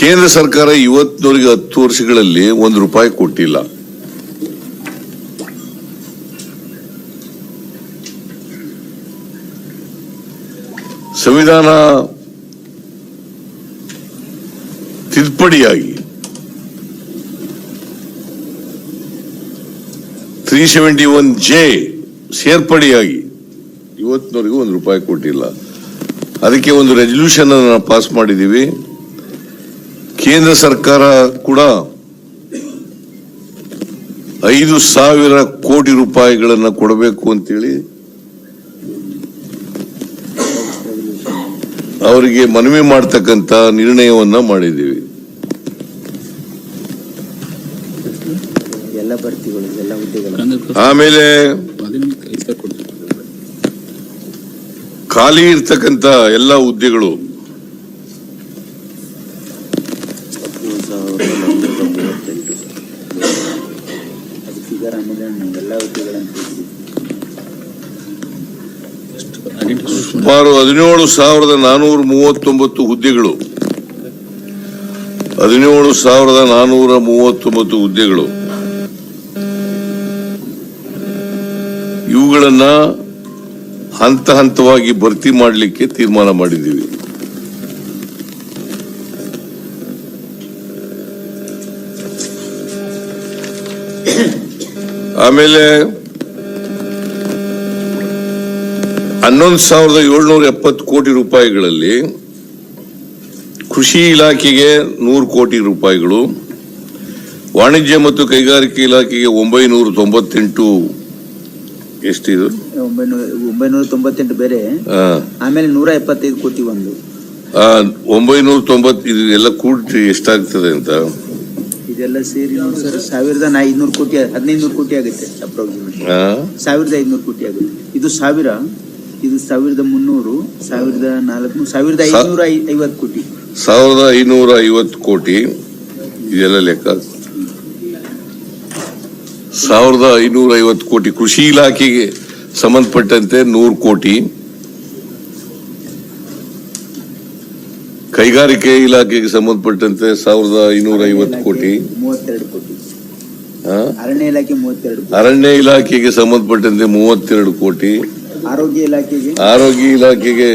ಕೇಂದ್ರ ಸರ್ಕಾರ ಇವತ್ತಿನವರೆಗೆ ಹತ್ತು ವರ್ಷಗಳಲ್ಲಿ ಒಂದು ರೂಪಾಯಿ ಕೊಟ್ಟಿಲ್ಲ. ಸಂವಿಧಾನ ತಿದ್ದುಪಡಿಯಾಗಿ ತ್ರೀ ಸೆವೆಂಟಿ ಒನ್ ಜೆ ಸೇರ್ಪಡೆಯಾಗಿ ಇವತ್ತಿನವರೆಗೂ ಒಂದು ರೂಪಾಯಿ ಕೊಟ್ಟಿಲ್ಲ. ಅದಕ್ಕೆ ಒಂದು ರೆಸಲ್ಯೂಷನ್ ಪಾಸ್ ಮಾಡಿದ್ದೀವಿ. ಕೇಂದ್ರ ಸರ್ಕಾರ ಕೂಡ ಐದು ಸಾವಿರ ಕೋಟಿ ರೂಪಾಯಿಗಳನ್ನ ಕೊಡಬೇಕು ಅಂತೇಳಿ ಅವರಿಗೆ ಮನವಿ ಮಾಡತಕ್ಕಂತ ನಿರ್ಣಯವನ್ನ ಮಾಡಿದ್ದೀವಿ. ಆಮೇಲೆ ಖಾಲಿ ಇರ್ತಕ್ಕಂತ ಎಲ್ಲ ಹುದ್ದೆಗಳು ಸಾವಿರದ ಒಂಬೈನೂರ ಮೂವತ್ತೆಂಟು ಅದು ಹುದ್ದೆಗಳಂತ ಸುಮಾರು ಹದಿನೇಳು ಸಾವಿರದ ನಾನೂರ ಮೂವತ್ತೊಂಬತ್ತು ಹುದ್ದೆಗಳು. ಹದಿನೇಳು ಸಾವಿರದ ನಾನೂರ ಮೂವತ್ತೊಂಬತ್ತು ಹುದ್ದೆಗಳು. ಇವುಗಳನ್ನ ಹಂತ ಹಂತವಾಗಿ ಭರ್ತಿ ಮಾಡಲಿಕ್ಕೆ ತೀರ್ಮಾನ ಮಾಡಿದ್ದೀವಿ. ಆಮೇಲೆ ಹನ್ನೊಂದು ಸಾವಿರದ ಏಳ್ನೂರ ಎಪ್ಪತ್ತು ಕೋಟಿ ರೂಪಾಯಿಗಳಲ್ಲಿ ಕೃಷಿ ಇಲಾಖೆಗೆ ನೂರು ಕೋಟಿ ರೂಪಾಯಿಗಳು ವಾಣಿಜ್ಯ ಮತ್ತು ಕೈಗಾರಿಕೆ ಇಲಾಖೆಗೆ ಒಂಬೈನೂರ ತೊಂಬತ್ತೆಂಟು ಎಷ್ಟಿದು? ಒಂಬೈನೂರ ತೊಂಬತ್ತೆಂಟು ಬೇರೆ. ಆಮೇಲೆ ನೂರ ಎಪ್ಪತ್ತೈದು ಕೋಟಿ ಒಂದು. ಒಂಬೈನೂರ ತೊಂಬತ್ತು ಇದು ಎಲ್ಲ ಕೂಡಿ ಎಷ್ಟಾಗ್ತದೆ ಅಂತ? ಇದೆಲ್ಲ ಸೇರಿ ನೋಡಿ ಸರ್ ಸಾವಿರದ ಐದ್ನೂರು ಕೋಟಿ ಹದಿನೈದು ನೂರು ಕೋಟಿ ಆಗುತ್ತೆ ಅಪ್ರಾಕ್ಸಿಮೇಟ್ ಸಾವಿರದ ಐದ್ನೂರು ಕೋಟಿ ಆಗುತ್ತೆ. ಇದು ಸಾವಿರ ಇದು ಸಾವಿರದ ಮುನ್ನೂರು ಸಾವಿರದ ನಾಲ್ಕು ಸಾವಿರದ ಐನೂರ ಐವತ್ತು ಕೋಟಿ. ಸಾವಿರದ ಐನೂರ ಐವತ್ತು ಕೋಟಿ ಇದೆಲ್ಲ ಲೆಕ್ಕ? ಸಾವಿರದ ಐನೂರ ಐವತ್ತು ಕೋಟಿ ಕೃಷಿ ಇಲಾಖೆಗೆ ಸಂಬಂಧಪಟ್ಟಂತೆ ನೂರು ಕೋಟಿ. ಕೈಗಾರಿಕೆ ಇಲಾಖೆಗೆ ಸಂಬಂಧಪಟ್ಟಂತೆ ಸಾವಿರದ ಐನೂರ ಐವತ್ತು ಕೋಟಿ. ಮೂವತ್ತೆರಡು ಕೋಟಿ. ಆ? ಅರಣ್ಯ ಇಲಾಖೆ ಅರಣ್ಯ ಇಲಾಖೆಗೆ ಸಂಬಂಧಪಟ್ಟಂತೆ ಮೂವತ್ತೆರಡು ಕೋಟಿ. ಆರೋಗ್ಯ ಇಲಾಖೆಗೆ? ಆರೋಗ್ಯ ಇಲಾಖೆಗೆ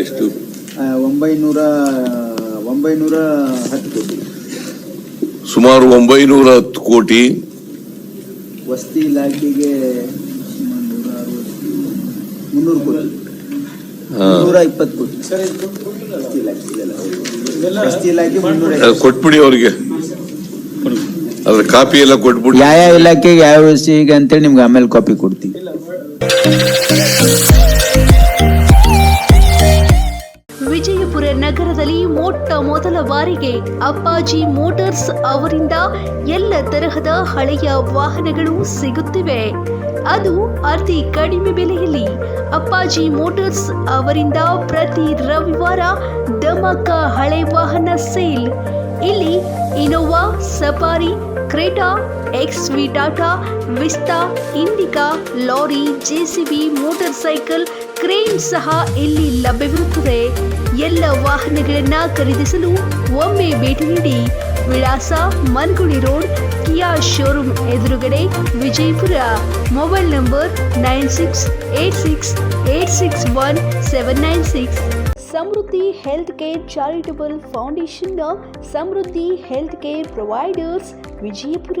ಎಷ್ಟು? ಒಂಬೈನೂರ ಒಂಬೈನೂರ ಹತ್ತು ಕೋಟಿ. ಸುಮಾರು ಒಂಬೈನೂರ ಹತ್ತು ಕೋಟಿ. ವಸತಿ ಇಲಾಖೆಗೆ ಮುನ್ನೂರು ಕೋಟಿ. ಇಪ್ಪತ್ತು ಕೋಟಿ ಇಲಾಖೆ ಕೊಟ್ಬಿಡಿ ಅವ್ರಿಗೆ. ಅದ್ರ ಕಾಪಿ ಎಲ್ಲ ಕೊಟ್ಬಿಡಿ. ಯಾವ ಯಾವ ಇಲಾಖೆಗೆ ಯಾವ ಈಗ ಅಂತೇಳಿ ನಿಮ್ಗೆ ಆಮೇಲೆ ಕಾಪಿ ಕೊಡ್ತೀವಿ ವಿಜಯಪುರ ನಗರದಲ್ಲಿ ಮೊಟ್ಟ ಮೊದಲ ಬಾರಿಗೆ ಅಪ್ಪಾಜಿ ಮೋಟಾರ್ಸ್ ಅವರಿಂದ ಎಲ್ಲ ತರಹದ ಹಳೆಯ ವಾಹನಗಳು ಸಿಗುತ್ತಿವೆ. ಅದು ಅತಿ ಕಡಿಮೆ ಬೆಲೆಯಲ್ಲಿ. ಅಪ್ಪಾಜಿ ಮೋಟಾರ್ಸ್ ಅವರಿಂದ ಪ್ರತಿ ರವಿವಾರ ದಮಕ ಹಳೆ ವಾಹನ ಸೇಲ್. ಇಲ್ಲಿ Innova, Safari, Creta X V Tata, Vista, Indica, lorry, JCB, motorcycle, crane ಸಹ ಇಲ್ಲಿ ಲಭ್ಯವಿರುತ್ತದೆ. ಎಲ್ಲ ವಾಹನಗಳನ್ನು ಖರೀದಿಸಲು ಒಮ್ಮೆ ಭೇಟಿ ನೀಡಿ. ವಿಳಾಸ ಮನ್ಗುಳಿ ರೋಡ್, ಕಿಯಾ ಶೋರೂಮ್ ಎದುರುಗಡೆ Vijayapura. Mobile number nine six eight six eight six one seven nine six. Samruddhi health care charitable ಫೌಂಡೇಶನ್ನ Samruddhi health care providers Vijayapura.